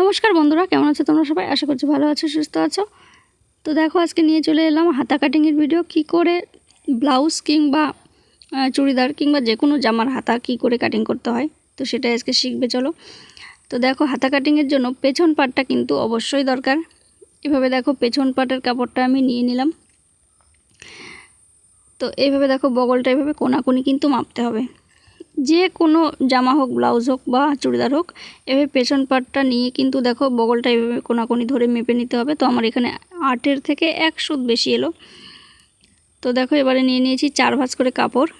নমস্কার বন্ধুরা, কেমন আছো তোমরা সবাই? আশা করছি ভালো আছো, সুস্থ আছো। তো দেখো, আজকে নিয়ে চলে এলাম হাতা কাটিংয়ের ভিডিও কি করে ব্লাউজ কিংবা চুড়িদার কিংবা যে কোনো জামার হাতা কি করে কাটিং করতে হয়, তো সেটাই আজকে শিখবে, চলো। তো দেখো, হাতা কাটিংয়ের জন্য পেছন পাটটা কিন্তু অবশ্যই দরকার। এভাবে দেখো, পেছন পাটের কাপড়টা আমি নিয়ে নিলাম। তো এইভাবে দেখো, বগলটা এইভাবে কোনাকুনি কিন্তু মাপতে হবে। যে কোনো জামা হোক, ব্লাউজ হোক বা চুড়িদার হোক, এভাবে পেছন পাটটা নিয়ে কিন্তু দেখো বগলটা এভাবে কোনাকুনি ধরে মেপে নিতে হবে। তো আমার এখানে আটের থেকে এক সুদ বেশি এলো। তো দেখো এবারে নিয়ে নিয়েছি চার ভাঁজ করে কাপড়।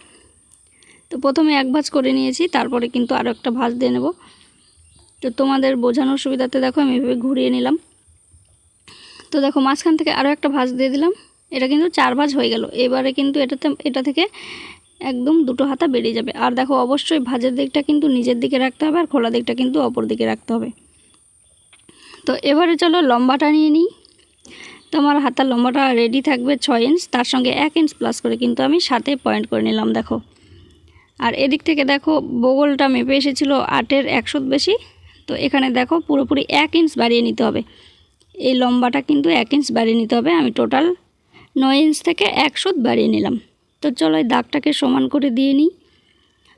তো প্রথমে এক ভাঁজ করে নিয়েছি, তারপরে কিন্তু আরও একটা ভাঁজ দিয়ে নেব। তো তোমাদের বোঝানোর সুবিধাতে দেখো আমি এভাবে ঘুরিয়ে নিলাম। তো দেখো মাঝখান থেকে আরও একটা ভাঁজ দিয়ে দিলাম। এটা কিন্তু চার ভাঁজ হয়ে গেল। এবারে কিন্তু এটাতে, এটা থেকে একদম দুটো হাতা বেরিয়ে যাবে। আর দেখো, অবশ্যই ভাজের দিকটা কিন্তু নিজের দিকে রাখতে হবে আর খোলা দিকটা কিন্তু অপর দিকে রাখতে হবে। তো এবারে চলো লম্বাটা নিয়ে নিই। তো আমার হাতার লম্বাটা রেডি থাকবে ছয় ইঞ্চ তার সঙ্গে এক ইঞ্চ প্লাস করে কিন্তু আমি সাথে পয়েন্ট করে নিলাম, দেখো। আর এদিক থেকে দেখো, বগলটা মেপে এসেছিল আটের একশো বেশি। তো এখানে দেখো, পুরোপুরি এক ইঞ্চ বাড়িয়ে নিতে হবে। এই লম্বাটা কিন্তু এক ইঞ্চ বাড়িয়ে নিতে হবে। আমি টোটাল নয় ইঞ্চ থেকে এক সুত বাড়িয়ে নিলাম। তো চলো এই দাগটাকে সমান করে দিয়ে নিই।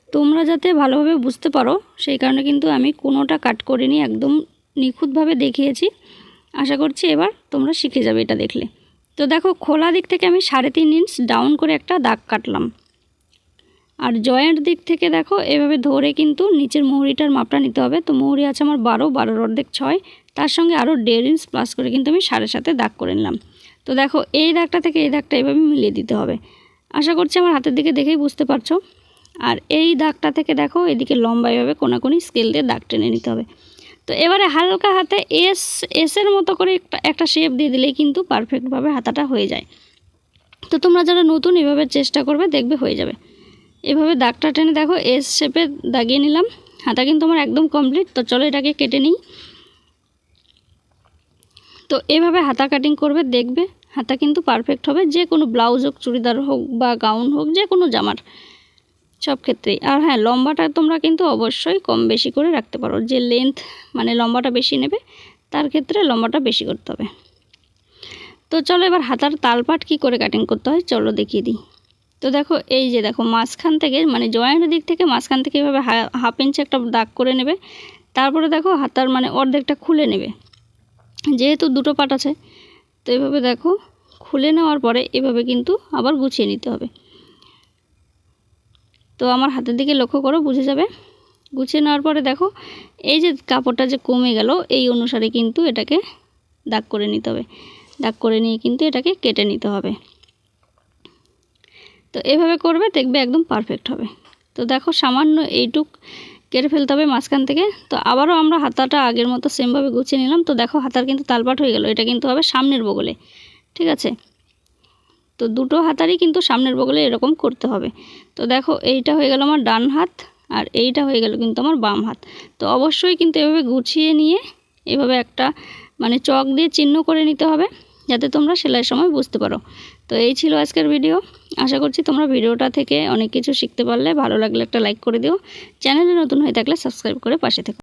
তোমরা যাতে ভালোভাবে বুঝতে পারো, সেই কারণে কিন্তু আমি কোনোটা কাট করিনি, একদম নিখুঁতভাবে দেখিয়েছি। আশা করছি এবার তোমরা শিখে যাবে এটা দেখলে। তো দেখো, খোলা দিক থেকে আমি সাড়ে তিন ইঞ্চ ডাউন করে একটা দাগ কাটলাম। আর জয়েন্ট দিক থেকে দেখো, এভাবে ধরে কিন্তু নিচের মুহুরিটার মাপটা নিতে হবে। তো মুহুরি আছে আমার বারো, বারোর অর্ধেক ছয়। তার সঙ্গে আরও দেড় ইঞ্চ প্লাস করে কিন্তু আমি সাড়ে সাথে দাগ করে নিলাম। তো দেখো, এই দাগটা থেকে এই দাগটা এভাবে মিলিয়ে দিতে হবে। আশা করছি আমার হাতের দিকে দেখেই বুঝতে পারছ। আর এই দাগটা থেকে দেখো, এদিকে লম্বা এভাবে কোনাকুনি স্কেল দিয়ে দাগ টেনে নিতে হবে। তো এবারে হালকা হাতে এস এসের মতো করে একটা একটা শেপ দিয়ে দিলেই কিন্তু পারফেক্টভাবে হাতাটা হয়ে যায়। তো তোমরা যারা নতুন এভাবে চেষ্টা করবে, দেখবে হয়ে যাবে। এভাবে দাগটা টেনে দেখো এস শেপে দাগিয়ে নিলাম। হাতা কিন্তু আমার একদম কমপ্লিট তো চলো এটাকে কেটে নিই। তো এভাবে হাতা কাটিং করবে, দেখবে হাতা কিন্তু পারফেক্ট হবে, যে কোনো ব্লাউজ হোক, চুড়িদার হোক বা গাউন হোক, যে কোনো জামার সব ক্ষেত্রেই। আর হ্যাঁ লম্বাটা তোমরা কিন্তু অবশ্যই কম বেশি করে রাখতে পারো। যে লেন্থ মানে লম্বাটা বেশি নেবে, তার ক্ষেত্রে লম্বাটা বেশি করতে হবে। তো চলো এবার হাতার তালপাট কি করে কাটিং করতে হয়, চলো দেখিয়ে দিই। তো দেখো, এই যে দেখো, মাঝখান থেকে মানে জয়েন্ট দিক থেকে মাঝখান থেকে এভাবে হাফ ইঞ্চ একটা দাগ করে নেবে। তারপরে দেখো, হাতার মানে অর্ধেকটা খুলে নেবে। যেহেতু দুটো পাট আছে এভাবে দেখো, খুলে নেওয়ার পরে এভাবে কিন্তু আবার গুছিয়ে নিতে হবে। তো আমার হাতের দিকে লক্ষ্য করো, বুঝে যাবে? গুছিয়ে নেওয়ার পরে দেখো, এই যে কাপড়টা যে কমে গেল, এই অনুসারে কিন্তু এটাকে দাগ করে নিতে হবে। দাগ করে নিয়ে কিন্তু এটাকে কেটে নিতে হবে। তো এভাবে করবে, দেখবে একদম পারফেক্ট হবে। তো দেখো, সামান্য এইটুক কেটে ফেলতে হবে মাঝখান থেকে। তো আবারও আমরা হাতাটা আগের মতো সেমভাবে গুছিয়ে নিলাম। তো দেখো হাতার কিন্তু তালপাট হয়ে গেল। এটা কিন্তু হবে সামনের বগলে। ঠিক আছে? তো দুটো হাতারই কিন্তু সামনের বগলে এরকম করতে হবে। তো দেখো এইটা হয়ে গেল আমার ডান হাত আর এইটা হয়ে গেল কিন্তু আমার বাম হাত। তো অবশ্যই কিন্তু এভাবে গুছিয়ে নিয়ে এভাবে একটা মানে চক দিয়ে চিহ্ন করে নিতে হবে। যাতে তোমরা সেলাইয়ের সময় বুঝতে পারো। তো এই ছিল আজকের ভিডিও। আশা করছি তোমরা ভিডিওটা থেকে অনেক কিছু শিখতে পারলে। ভালো লাগলে একটা লাইক করে দিও। চ্যানেলে নতুন হয়ে থাকলে সাবস্ক্রাইব করে পাশে থেকো।